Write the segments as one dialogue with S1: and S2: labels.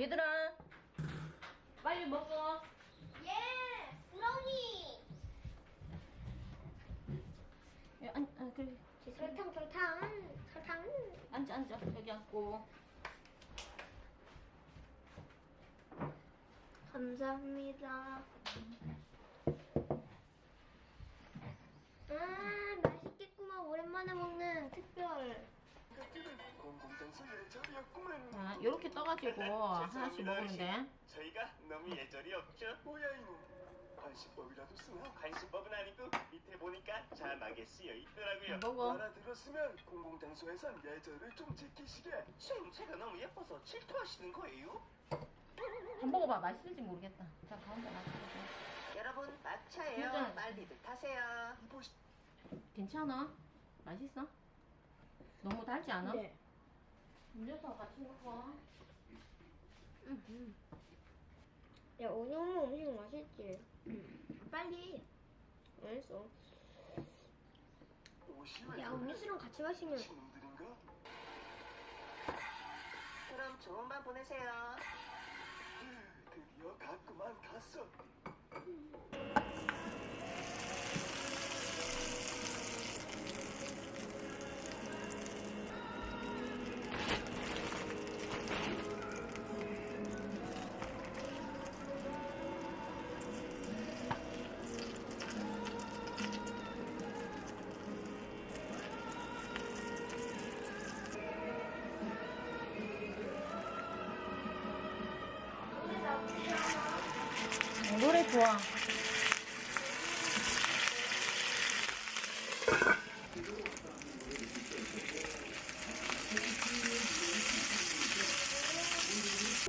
S1: 얘들아 빨리 먹어
S2: 예, 브라우니.
S1: 야, 안, 아, 그래
S2: 설탕, 설탕, 설탕.
S1: 앉아 앉아 여기 앉고
S2: 감사합니다. 아, 맛있겠구만. 오랜만에 먹는 특별.
S1: 자 요렇게 떠가지고 하나씩 먹으면 돼
S3: 저희가 너무 예절이 없죠? 뭐야 이놈. 관심법이라도 쓰나? 관심법은 아니고 밑에 보니까 자막에 쓰여 있더라고요.
S1: 먹어
S3: 알아들었으면 공공장소에선 예절을 좀 지키시게. 생체가 너무 예뻐서 질투하시는 거예요?
S1: 한 먹어봐 맛있을지 모르겠다 자 가운데 놔둬
S4: 여러분 막차예요.
S1: 진짜.
S4: 빨리들 타세요.
S3: 보시.
S1: 괜찮아? 맛있어? 너무 달지 않아?
S2: 네.
S1: 음료수 같이 먹어
S2: 야, 오늘 엄마 음식 맛있지? 빨리. 알았어. 야? 음료수랑 같이 마시면.
S3: 친놈들인가?
S4: 그럼 좋은 밤 보내세요.
S3: 드디어 갔구만 갔어.
S1: 좋아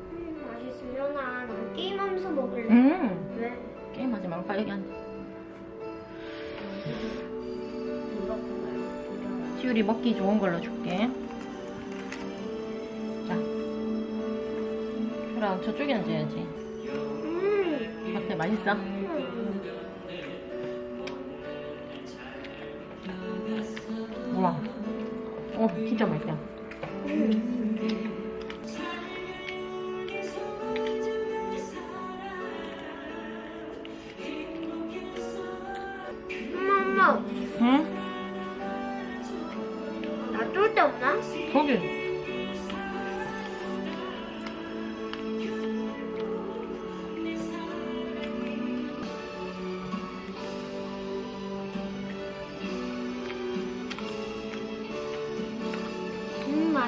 S2: 음, 맛있으려나. 난 게임하면서 먹을래.
S1: 음
S2: 왜?
S1: 게임하지 말고 빨리 여기 앉아 지율이 먹기 좋은 걸로 줄게 자 그럼 저쪽에 앉아야지
S2: 음.
S1: 어때 맛있어? 우와 어 진짜 맛있다
S2: 엄마, 엄마.
S1: 응?
S2: 놔둘 데 없나?
S1: 거기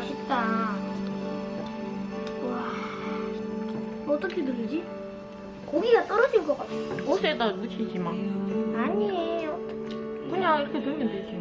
S2: 맛있다. 와. 어떻게 누르지? 고기가 떨어질 것 같아.
S1: 옷에다 묻히지 마
S2: 아니에요.
S1: 그냥 이렇게 들면 되지